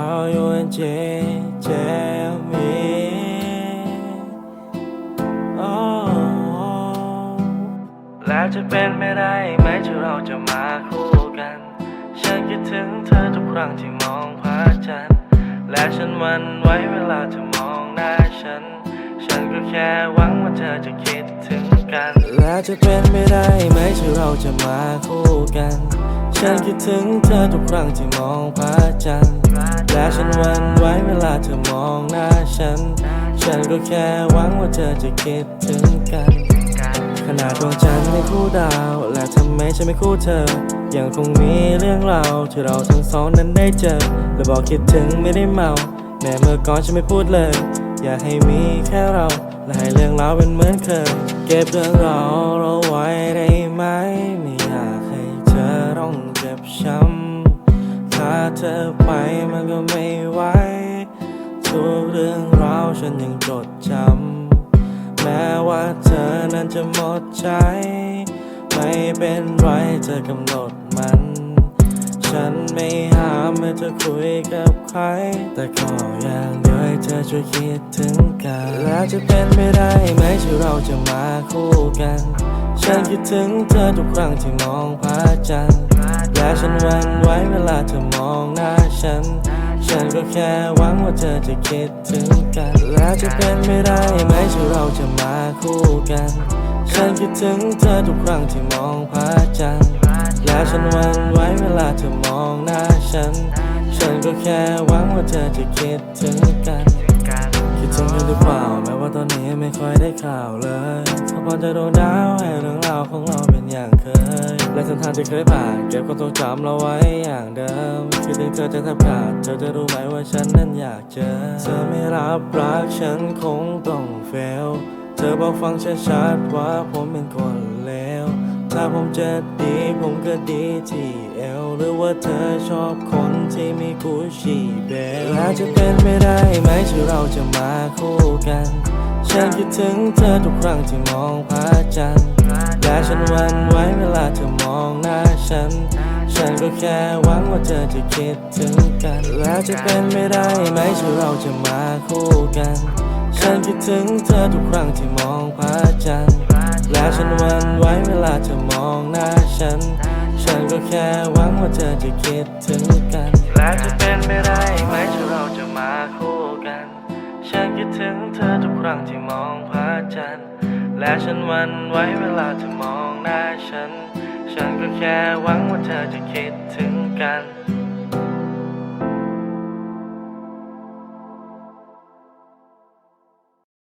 while you and Jay tell me oh และจะเป็นไม่ได้ไหมที่เราจะมาคู่กัน ฉันคิดถึงเธอทุกครั้งที่มองพระจันทร์และฉันหวันไว้เวลาเธอมองหน้าฉัน ฉันก็แค่หวังว่าเธอจะคิดถึงกัน และจะเป็นไม่ได้ไหมที่เราจะมาคู่กัน ฉันคิดถึงเธอทุกครั้งที่มองพระจันทร์และฉันหวันไว้เวลาเธอมองหน้าฉัน ฉันก็แค่หวังว่าเธอจะคิดถึงกัน ขนาดดวงจันทร์ไม่คู่ดาว และทำไมฉันไม่คู่เธอ ยังคงมีเรื่องราวที่เราทั้งสองนั้นได้เจอ และบอกคิดถึงไม่ได้เมา แม้เมื่อก่อนฉันไม่พูดเลย อยากให้มีแค่เรา และให้เรื่องราวเป็นเหมือนเคย เก็บเรื่องราวเราไว้ได้ไหม เธอไปมันก็ไม่ไหวทุกเรื่องราวฉันยังจดจำ แม้ว่าเธอนั้นจะหมดใจ ไม่เป็นไรเธอกำหนดมัน ฉันไม่ห้ามให้เธอคุยกับใคร แต่ขออย่างเดียวให้เธอช่วยคิดถึงกัน แล้วจะเป็นไม่ได้ไหมที่เราจะมาคู่กัน ฉันคิดถึงเธอทุกครั้งที่มองพระจันทร์และฉันหวันไหว้เวลาเธอมองหน้าฉัน ฉันก็แค่หวังว่าเธอจะคิดถึงกัน แล้วจะเป็นไม่ได้ไหมที่เราจะมาคู่กัน ฉันคิดถึงเธอทุกครั้งที่มองพระจันทร์และฉันหวันไหว้เวลาเธอมองหน้าฉัน ฉันก็แค่หวังว่าเธอจะคิดถึงกันคิดถึงกันหรือเปล่าแม้ว่าตอนนี้ไม่ค่อยได้ข่าวเลยถ้าพอจะโดนดาว องเราย่างเคย และเส้นทางที่เคยผ่านเก็บความทรงจำเราไว้อย่างเดิมคิดถึงเธอจะแทบขาดเธอจะรู้ไหมว่าฉันนั้นอยากเจอเธอไม่รับรักฉันคงต้องเฟลเธอบอกฟังชัดๆว่าผมเป็นคนเลวถ้าผมจะดีผมก็ดีที่เอวหรือว่าเธอชอบคนที่มีกูชีเบลแล้วจะเป็นไม่ได้ไหมที่เราจะมาคู่กัน ฉันคิดถึงเธอทุกครั้งที่มองพระจันทร์และฉันหวันไว้เวลาเธอมองหน้าฉันฉันก็แค่หวังว่าเธอจะคิดถึงกันแล้วจะเป็นไม่ได้ไหมที่เราจะมาคู่กันฉันคิดถึงเธอทุกครั้งที่มองพระจันทร์และฉันหวันไว้เวลาเธอมองหน้าฉัน ฉันก็แค่หวังว่าเธอจะคิดถึงกัน และจะเป็นไม่ได้ไหมที่เราจะมาคู่กัน ฉันคิดถึง ครั้งที่มองพระจันทร์และฉันหวันไว้เวลาเธอมองหน้าฉัน ฉันก็แค่หวังว่าเธอจะคิดถึงกัน